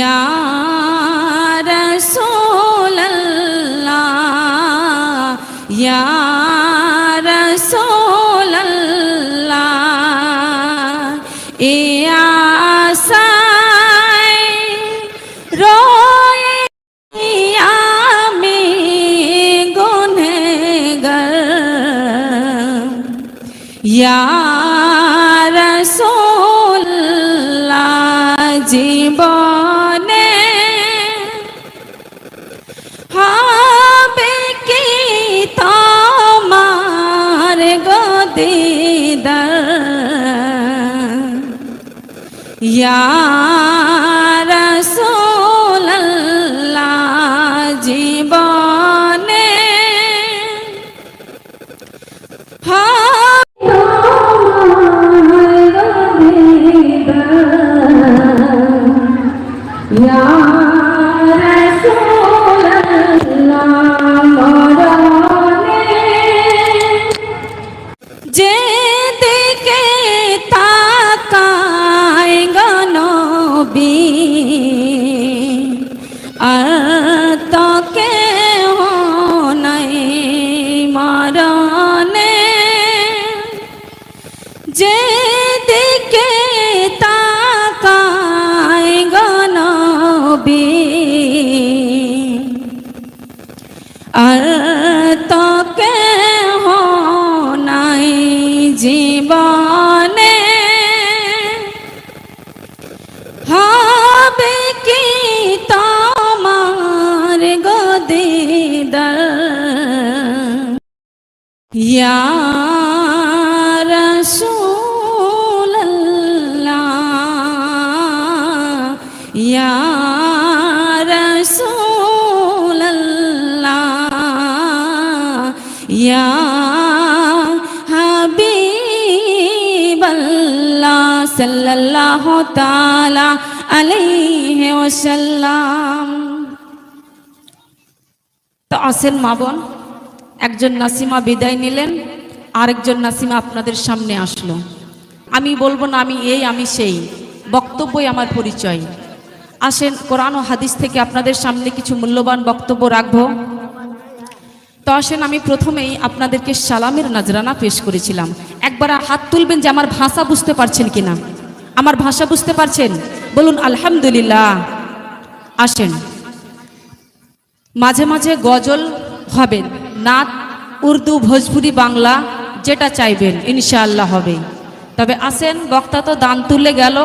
ইয়া রাসূলাল্লাহ ইয়া রাসূলাল্লাহ এ আশায় রয়ে আমি গুনেগার ইয়া রাসূলুল্লাহ জীবনে Ya সাল্লাল্লাহু তাআলা আলাইহি ওয়াসাল্লাম। তো আসেন মা বোন? একজন নাসিমা বিদায় নিলেন, আরেকজন নাসিমা আপনাদের সামনে আসলো। আমি বলব না আমি এই, আমি সেই, বক্তব্যই আমার পরিচয়। আসেন, কোরআন ও হাদিস থেকে আপনাদের সামনে কিছু মূল্যবান বক্তব্য রাখব। তো আসেন, আমি প্রথমেই আপনাদেরকে সালামের নাজরানা পেশ করেছিলাম। একবার হাত তুলবেন যে আমার ভাষা বুঝতে পারছেন কিনা। আমার ভাষা বুঝতে পারছেন? বলুন, আলহামদুলিল্লাহ। আসেন। মাঝে মাঝে গজল হবেন নাত, উর্দু, ভোজপুরি, বাংলা যেটা চাইবেন, ইনশাআল্লাহ হবে। তবে আসেন, বক্তা তো দান তুলে গেল,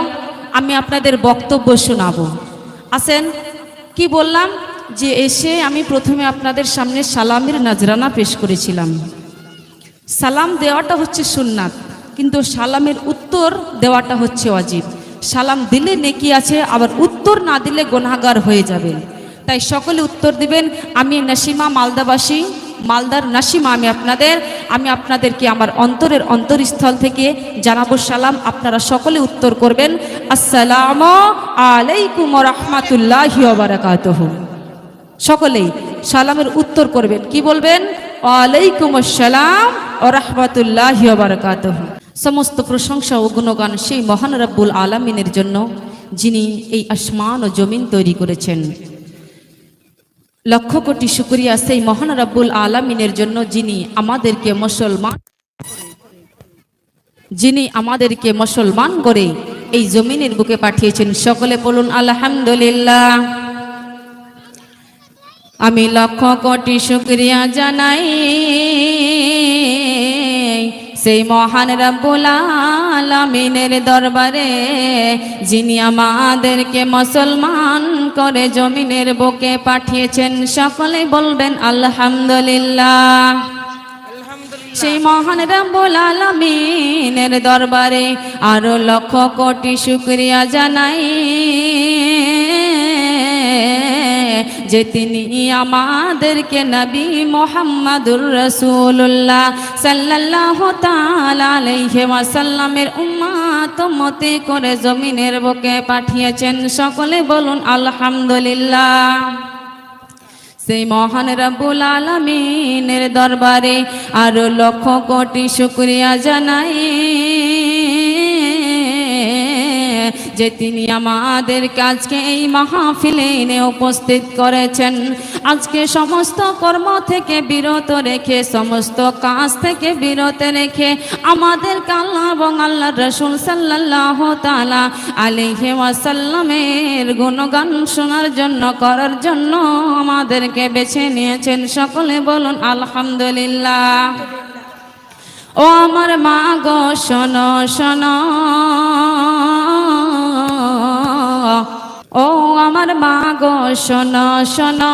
আমি আপনাদের বক্তব্য শোনাবো। আসেন, কি বললাম? যে এসে আমি প্রথমে আপনাদের সামনে সালামের নাজরানা পেশ করেছিলাম। সালাম দেওয়াটা হচ্ছে সুন্নাত, কিন্তু সালামের উত্তর দেওয়াটা হচ্ছে অজীব সালাম দিলে নেকি আছে, আবার উত্তর না দিলে গোনাগার হয়ে যাবেন। তাই সকলে উত্তর দিবেন, আমি নাসিমা মালদাবাসী মালদার নাসিমা, আমি আপনাদের, আমি আপনাদেরকে আমার অন্তরের অন্তরস্থল থেকে জানাব সালাম। আপনারা সকলে উত্তর করবেন, আসসালাম আলাইকুম রহমাতুল্লাহ সকলেই সালামের উত্তর করবেন। কি বলবেন? ওয়ালাইকুম আসসালাম ও রহমতুল্লাহ সমস্ত প্রশংসা ও গুণগান সেই মহান রব্বুল আলমিনের জন্য, যিনি এই আসমান ও জমিন তৈরি করেছেন। লক্ষ কোটি শুক্রিয়া সেই মহান রব্বুল আলমিনের জন্য যিনি আমাদেরকে মুসলমান যিনি আমাদেরকে মুসলমান করে এই জমিনের বুকে পাঠিয়েছেন। সকলে বলুন, আলহামদুলিল্লাহ। আমি লক্ষ কোটি শুক্রিয়া জানাই। সেই মহান রব্বুল আলামিনের দরবারে যিনি আমাদেরকে মুসলমান করে জমিনের বুকে পাঠিয়েছেন সকলে বলবেন আলহামদুলিল্লাহ। সেই মহান রব্বুল আলামিনের দরবারে আরও লক্ষ কোটি শুক্রিয়া জানাই। যে তিনি আমাদেরকে নবী মোহাম্মদুর রসুল্লাহ সাল্লাহ মতে করে জমিনের বুকে পাঠিয়েছেন। সকলে বলুন, আলহামদুলিল্লাহ। সেই মহান রব্বুল আলমিনের দরবারে আরও লক্ষ কোটি শুক্রিয়া জানাই। যে তিনি আমাদের কাজকে এই মাহফিলে এনে উপস্থিত করেছেন। আজকে সমস্ত কর্ম থেকে বিরত রেখে, সমস্ত কাজ থেকে বিরত রেখে আমাদের আল্লাহ এবং আল্লাহ রসুল সাল্লাহ তালা আলিহে ওয়াসাল্লামের গুণগান শোনার জন্য, করার জন্য আমাদেরকে বেছে নিয়েছেন। সকলে বলুন, আলহামদুলিল্লাহ। ও আমার মা গো, শোনো শোনো। ও আমার মা গো, শোনো শোনো।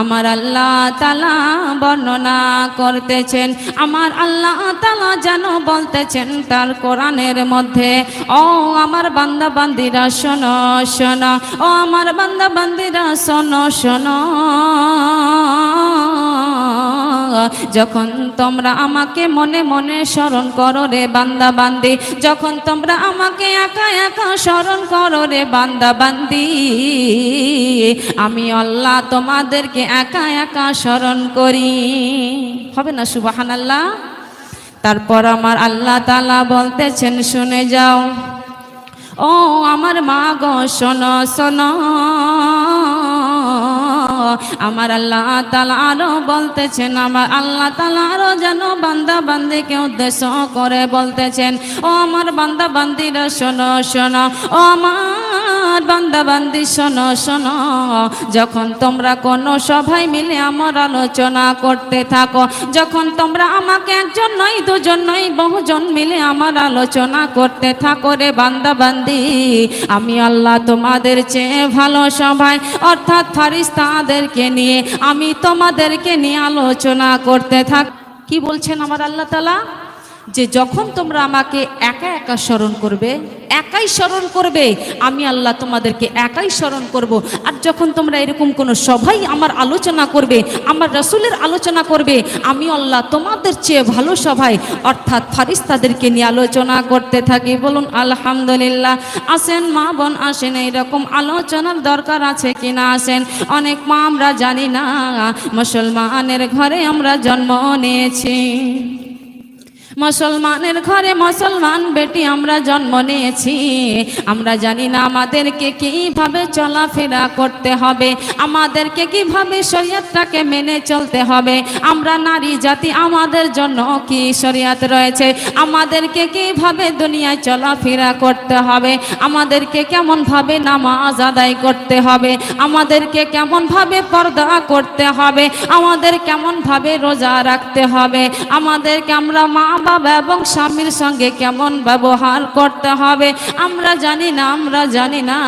আমার আল্লাহ তালা বর্ণনা করতেছেন, আমার আল্লাহ তালা যেন বলতেছেন তার কোরআনের মধ্যে। ও আমার বান্দা বান্দিরা, শোনো শোনো। ও আমার বান্দা বান্দিরা, শোনো শোনো। যখন তোমরা আমাকে মনে মনে স্মরণ করো রে বান্দা বান্দি, যখন তোমরা আমাকে একা একা স্মরণ করো রে বান্দা বান্দি, আমি আল্লাহ তোমাদেরকে একা একা স্মরণ করি। হবে না সুবাহান আল্লাহ তারপর আমার আল্লাহ তালা বলতেছেন, শুনে যাও। ও আমার মা গো, শোনো শোনো। আমার আল্লাহ তালা আরও বলতেছেন, আমার আল্লাহ তালা আরও যেন বান্দা বান্দিকে উদ্দেশ্য করে বলতেছেন, ও আমার বান্দা বান্দিরা শোনো শোনো, ও আমার বান্দা বান্দি, শোনো শোনো। যখন তোমরা কোনো সভায় মিলে আমার আলোচনা করতে থাকো, যখন তোমরা আমাকে একজন নয় দুজন নয় বহুজন মিলে আমার আলোচনা করতে থাকো রে বান্দা বান্দি, আমি আল্লাহ তোমাদের চেয়ে ভালো সভায়, অর্থাৎ ফারিস্তাদেরকে নিয়ে, আমি তোমাদেরকে নিয়ে আলোচনা করতে থাক। কি বলছেন আমার আল্লাহ তালা যে যখন তোমরা আমাকে একা একা স্মরণ করবে, একাই স্মরণ করবে, আমি আল্লাহ তোমাদেরকে একাই স্মরণ করব। আর যখন তোমরা এরকম কোনো সবাই আমার আলোচনা করবে, আমার রসুলের আলোচনা করবে, আমি আল্লাহ তোমাদের চেয়ে ভালো সভায়, অর্থাৎ ফারিস্তাদেরকে নিয়ে আলোচনা করতে থাকি। বলুন, আলহামদুলিল্লাহ, আসেন মা বোন, আসেন, এইরকম আলোচনার দরকার আছে কিনা? আসেন, অনেক মা আমরা জানি না, মুসলমানের ঘরে আমরা জন্ম নিয়েছি। মুসলমানের ঘরে মুসলমান বেটি আমরা জন্ম নিয়েছি। আমরা জানি না আমাদেরকে কীভাবে চলাফেরা করতে হবে। আমাদেরকে কীভাবে শরীয়তটাকে মেনে চলতে হবে। আমরা নারী জাতি, আমাদের জন্য কি শরীয়ত রয়েছে? আমাদেরকে কীভাবে দুনিয়ায় চলাফেরা করতে হবে? আমাদেরকে কেমনভাবে নামাজ আদায় করতে হবে? আমাদেরকে কেমনভাবে পর্দা করতে হবে? আমাদের কেমনভাবে রোজা রাখতে হবে? আমাদেরকে আমরা মা বাবা এবং স্বামীর সঙ্গে কেমন ব্যবহার করতে হবে? আমরা জানি না, আমরা জানি না।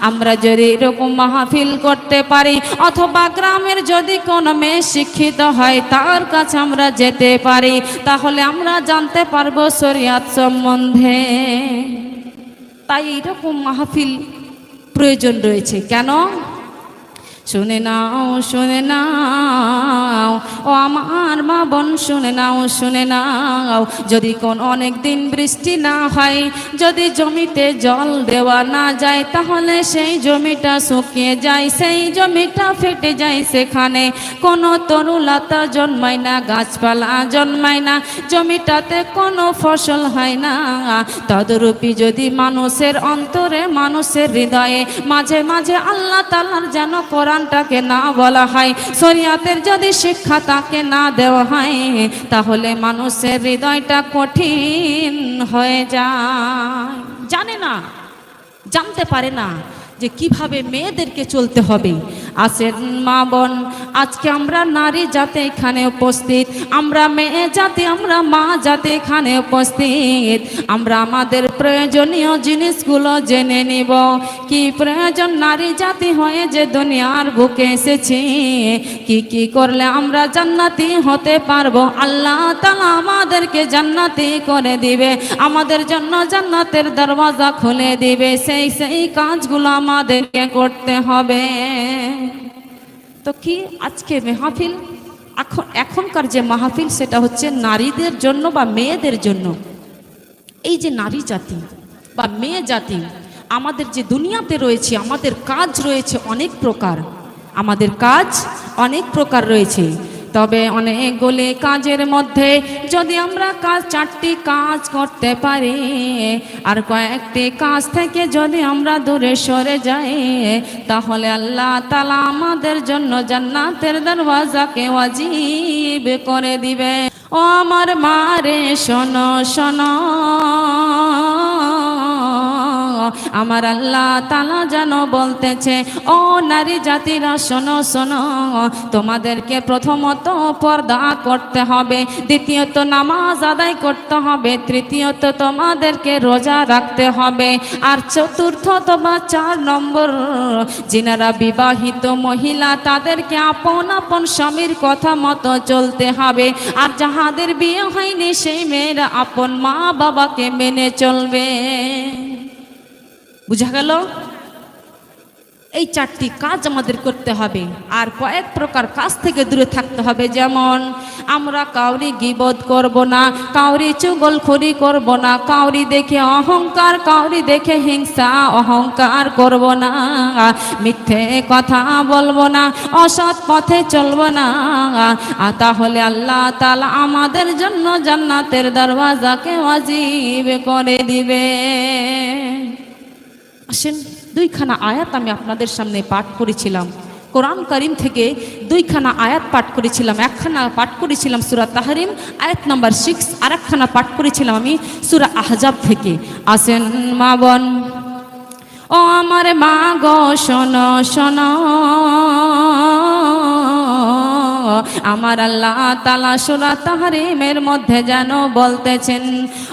আমরা যদি এরকম মাহফিল করতে পারি, অথবা গ্রামের যদি কোনো মেয়ে শিক্ষিত হয়, তার কাছে আমরা যেতে পারি, তাহলে আমরা জানতে পারব শরিয়াত সম্বন্ধে। তাই এরকম মাহফিল প্রয়োজন রয়েছে। কেন? শুনে নাও শুনে নাও। ও আমার মা বোন, শুনে নাও শুনে নাও। যদি কোন অনেক দিন বৃষ্টি না হয়, যদি জমিতে জল দেওয়া না যায়, তাহলে সেই জমিটা শুকিয়ে যায়, সেই জমিটা ফেটে যায় সেখানে। কোনো তরুলতা জন্মায় না, গাছপালা জন্মায় না, জমিটাতে কোনো ফসল হয় না। তদরূপী যদি মানুষের অন্তরে, মানুষের হৃদয়ে মাঝে মাঝে আল্লাহ তালার যেন কোরআনটাকে না বলা হয়, শরিয়াতের যদি শিক্ষা তাকে না দেওয়া হয়, তাহলে মানুষের হৃদয়টা কঠিন হয়ে যায়। জানে না, জানতে পারে না। যে কীভাবে মেয়েদেরকে চলতে হবে। আসেন মা বোন, আজকে আমরা নারী জাতি এখানে উপস্থিত। আমরা মেয়ে জাতি, আমরা মা জাতি এখানে উপস্থিত। আমরা আমাদের প্রয়োজনীয় জিনিসগুলো জেনে নিব। কি প্রয়োজন নারী জাতি হয়ে যে দুনিয়ার বুকে এসেছি? কি কি করলে আমরা জান্নাতি হতে পারব? আল্লাহ তালা আমাদেরকে জান্নাতি করে দিবে। আমাদের জন্য জান্নাতের দরওয়াজা খুলে দিবে। সেই সেই কাজগুলো আমাদেরকে করতে হবে। তো কি আজকে মেহফিল? এখন এখনকার যে মাহফিল, সেটা হচ্ছে নারীদের জন্য বা মেয়েদের জন্য। এই যে নারী জাতি বা মেয়ে জাতি, আমাদের যে দুনিয়াতে রয়েছে, আমাদের কাজ রয়েছে অনেক প্রকার। আমাদের কাজ অনেক প্রকার রয়েছে। তবে অনেকগুলি কাজের মধ্যে যদি আমরা কাজ, চারটি কাজ করতে পারি, আর কয়েকটি কাজ থেকে যদি আমরা দূরে সরে যাই, তাহলে আল্লাহ তালা আমাদের জন্য জান্নাতের দরওয়াজাকে ওয়াজিব করে দিবে ও আমার মারে, শোনো শোনো। আমার আল্লাহ তালা যেন বলতেছে, ও নারী জাতিরা, শোনো শোনো, তোমাদেরকে প্রথমত পর্দা করতে হবে, দ্বিতীয়ত নামাজ আদায় করতে হবে, তৃতীয়ত তোমাদেরকে রোজা রাখতে হবে, আর চতুর্থত বা চার নম্বর, যিনারা বিবাহিত মহিলা, তাদেরকে আপন আপন স্বামীর কথা মতো চলতে হবে, আর যাহাদের বিয়ে হয়নি, সেই মেয়েরা আপন মা বাবাকে মেনে চলবে। বুঝা গেল? এই চারটি কাজ আমাদের করতে হবে। আর কয়েক প্রকার কাজ থেকে দূরে থাকতে হবে। যেমন, আমরা কাউরি গিবদ করব না, কাউরি চুগলখড়ি করব না, কাউরি দেখে অহংকার, কাউরি দেখে হিংসা, অহংকার করব না, মিথ্যে কথা বলব না, অসৎ পথে চলবো না। আর তাহলে আল্লাহ তালা আমাদের জন্য জান্নাতের দরওয়াজাকে ওয়াজিব করে দিবে। আসেন, দুইখানা আয়াত আমি আপনাদের সামনে পাঠ করেছিলাম। কোরআন করিম থেকে দুইখানা আয়াত পাঠ করেছিলাম, একখানা পাঠ করেছিলাম সুরা তাহারিম, আয়াত নাম্বার সিক্স আর একখানা পাঠ করেছিলাম আমি সুরা আহজাব থেকে। আসেন মা বন, ও আমার মা গো, শোনো শোনো। আমার আল্লাহ তালা সুরা তাহারিমের মধ্যে যেন বলতেছেন,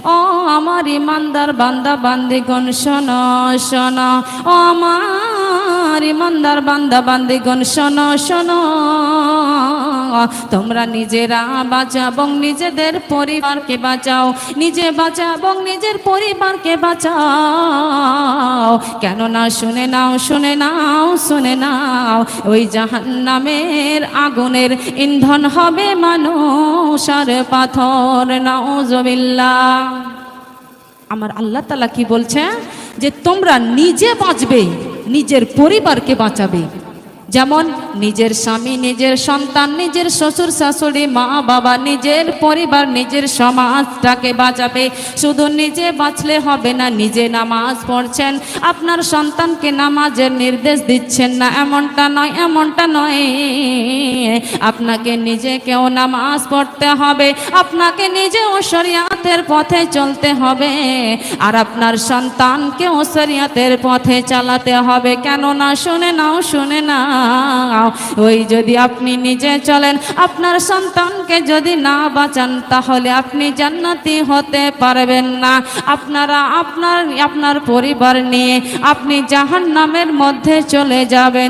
ও আমার ইমানদার বান্দা, বান্দিগণ, শোন শোন, ও আমার ইমানদার বান্দা, বান্দিগণ, শোন, শোনো তোমরা নিজেরা বাঁচাও এবং নিজেদের পরিবারকে বাঁচাও। নিজে বাঁচাও এবং নিজের পরিবারকে বাঁচাও। কেননা শুনে নাও শুনে নাও শুনে নাও, ওই জাহান্নামের আগুনের ইন্ধন হবে মানুষ আর পাথর। নাও জমিল্লা আমার আল্লাহ তালা কি বলছে? যে তোমরা নিজে বাঁচবে, নিজের পরিবারকে বাঁচাবে। যেমন নিজের স্বামী, নিজের সন্তান, নিজের শ্বশুর, শাশুড়ি, মা, বাবা, নিজের পরিবার, নিজের সমাজটাকে বাঁচাবে। শুধু নিজে বাঁচলে হবে না, নিজে নামাজ পড়ছেন। আপনার সন্তানকে নামাজের নির্দেশ দিচ্ছেন না, এমনটা নয় এমনটা নয়। আপনাকে নিজেকেও নামাজ পড়তে হবে, আপনাকে নিজেও শরিয়াতের পথে চলতে হবে। আর আপনার সন্তানকেও শরিয়াতের পথে চালাতে হবে। কেননা, শুনে নাও শুনে নাও, ওই যদি আপনি নিজে চলেন, আপনার সন্তানকে যদি না বাঁচান, তাহলে আপনি জান্নাতি হতে পারবেন না। আপনারা আপনার আপনার পরিবার নিয়ে আপনি জাহান নামের মধ্যে চলে যাবেন।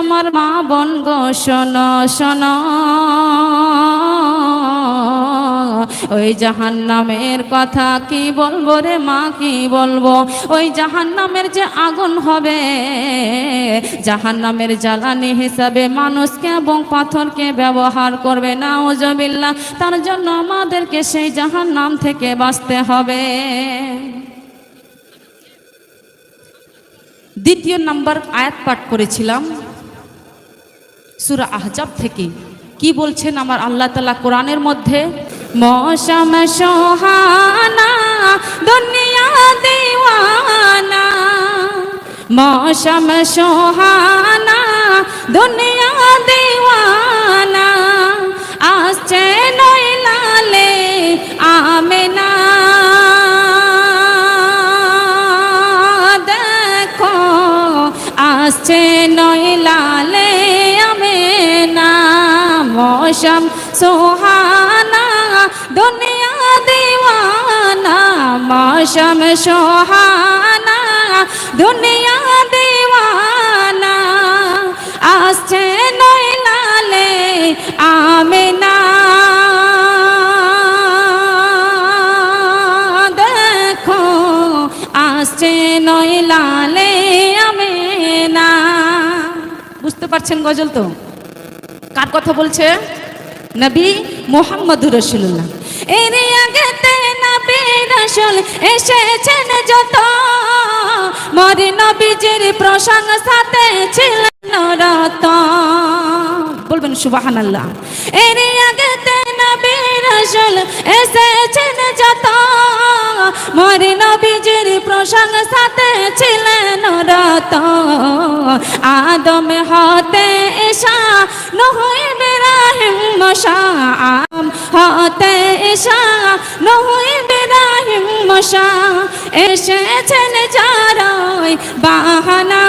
আমার মা বোন গো, শোনো শোনো। ওই জাহান নামের কথা কি বলব রে মা, কি বলব? ওই জাহান নামের যে আগুন হবে জাহান নামের জ্বালানি হিসাবে মানুষকে এবং পাথরকে ব্যবহার করবে না ওজবিল্লা তার জন্য আমাদেরকে সেই জাহান নাম থেকে বাঁচতে হবে। দ্বিতীয় নাম্বার আয়াত পাঠ করেছিলাম, সুরা আহজাব থেকে। কি বলছেন আমার আল্লাহ তালা কোরআনের মধ্যে? মৌসম সোহানা, দুনিয়া দিওয়ানা। মৌসম সোহানা, দুনিয়া দিওয়ানা। আসছে নইলালে আমেনা। দেখো, আসছে নইলালে আমে না মৌসম সোহানা মৌসম সোহানা, দুনিয়া দিওয়ানা, আসছে নইলালে আমে না দেখো, আসছে নইলালে আমে না বুঝতে পারছেন গজল তো? কার কথা বলছে? নবী মোহাম্মদুর রসুল্লাহ এর আগেতে রসুল এসেছেন যত। মরে নবীজির প্রশংসাতে ছিলেন রত। বলবেন সুবাহান আল্লাহ এর আগেতে নবী রসুল এসেছেন যত। মোর নবীজির প্রশংসাতে ছিলেন রত। আদম হতে এসা নহই বেরাহিম মশা, আম হতে এসা নহই মশা এসেছেন যারই বাহানা।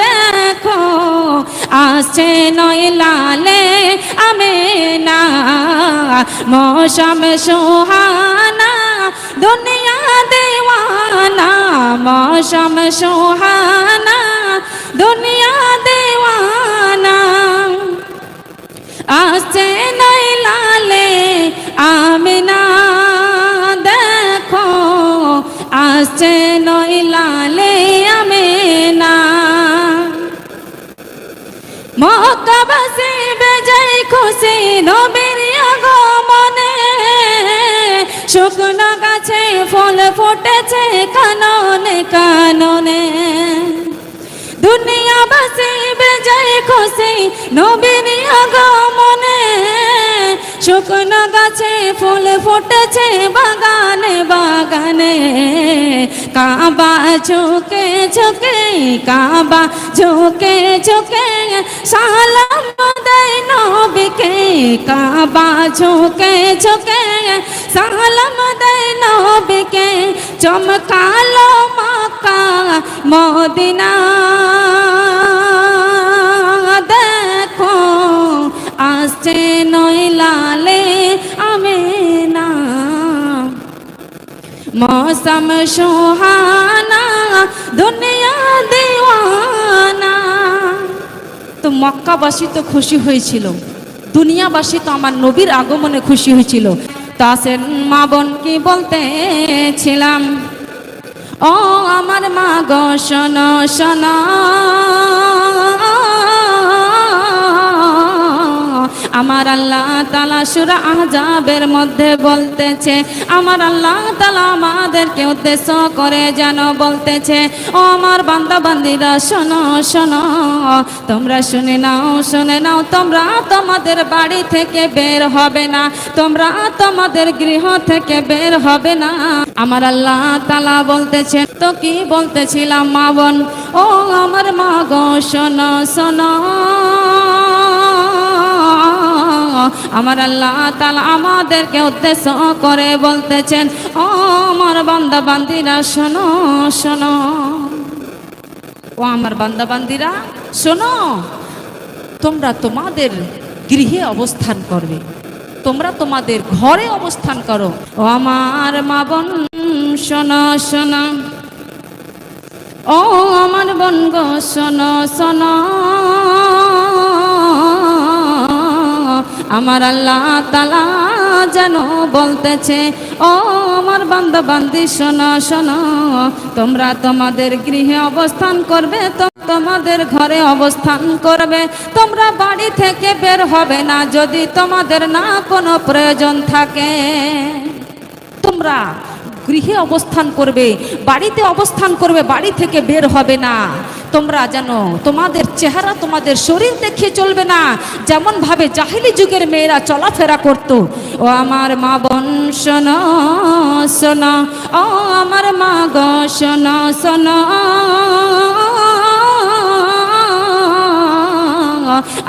দেখো, আসছে নয় লালে আমে না মৌসম সুহানা, দুনিয়া দেওয়ানা। মৌসম সুহানা, দুনিয়া দেওয়ানা। আসছে আমিনা, দেখো, আসছে নয় লালে আমিনা মক্কাবাসী বেজাই খুশি নবীর আগমনে। শুকনো গাছে ফল ফুটেছে কাননে কাননে। দুনিয়াবাসী বেজাই খুশি নবীর আগমনে। শুকনো গাছে ফুল ফুটেছে বাগানে বাগানে। কাবা ঝুঁকে ঝুঁকে, কাবা ঝুঁকে ঝুঁকে, সালাম দেয় নবীকে। কাবা ঝুঁকে ঝুঁকে, সালাম দেয় নবীকে। চমকালো মাকা মদিনা। মৌসম সুহানা দুনিয়া দিওয়ানা তো মক্কাবাসী তো খুশি হয়েছিল দুনিয়াবাসী তো আমার নবীর আগমনে খুশি হয়েছিল তা সে মা বোন কি বলতেছিলাম ও আমার মা গো, শোনো শোনো। আল্লাহ তালা সুরা আহজাবের মধ্যে বলতেছে, আমার আল্লাহ তালা আমাদেরকে উদ্দেশ্য করে যেন বলতেছে, ও আমার বান্দা বান্দিরা শোনো শোনো, তোমরা শুনে নাও শুনে নাও, তোমরা তোমাদের বাড়ি থেকে বের হবে না, তোমরা তোমাদের গৃহ থেকে বের হবে না। আমার আল্লাহ তালা বলতেছে, তো কি বলতেছিলাম, মা বোন? ও আমার মা গো, শোনো শোনো আমার আল্লাহ তালা আমাদেরকে উদ্দেশ্য করে বলতেছেন, ও আমার বান্দা বান্দিরা, শোনো শোনো। ও আমার বান্দা বান্দিরা, শোনো, তোমরা তোমাদের গৃহে অবস্থান করবে, তোমরা তোমাদের ঘরে অবস্থান করো। ও আমার মা বোন, শোনো শোনো। ও আমার বোন গো, শোনো শোনো। আমার আল্লাহ তালা যেন বলতেছে, ও আমার বান্ধ বান্ধি শোনো শোনো, তোমরা তোমাদের গৃহে অবস্থান করবে তোমাদের ঘরে অবস্থান করবে, তোমরা বাড়ি থেকে বের হবে না যদি তোমাদের না কোনো প্রয়োজন থাকে। তোমরা গৃহে অবস্থান করবে, বাড়িতে অবস্থান করবে, বাড়ি থেকে বের হবে না। তোমরা যেন তোমাদের চেহারা তোমাদের শরীর দেখিয়ে চলবে না। যেমন ভাবে জাহিলি যুগের মেয়েরা চলাফেরা করত, ও আমার মা বন, শোনো ও আমার মা গ শোনো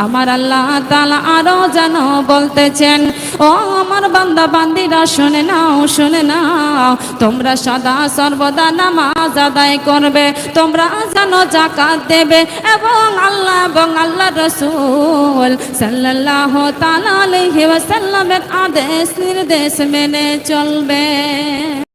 আমার আল্লাহ তালা আরও যেন বলতেছেন, ও আমার বান্দা, বান্দিরা, শুনে নাও শুনে নাও, তোমরা সদা সর্বদা নামাজ আদায় করবে, তোমরা যেন জাকাত দেবে এবং আল্লাহ এবং আল্লাহ রসুল সাল্লাহ তালা আলহি ওয়াসাল্লামের আদেশ নির্দেশ মেনে চলবে।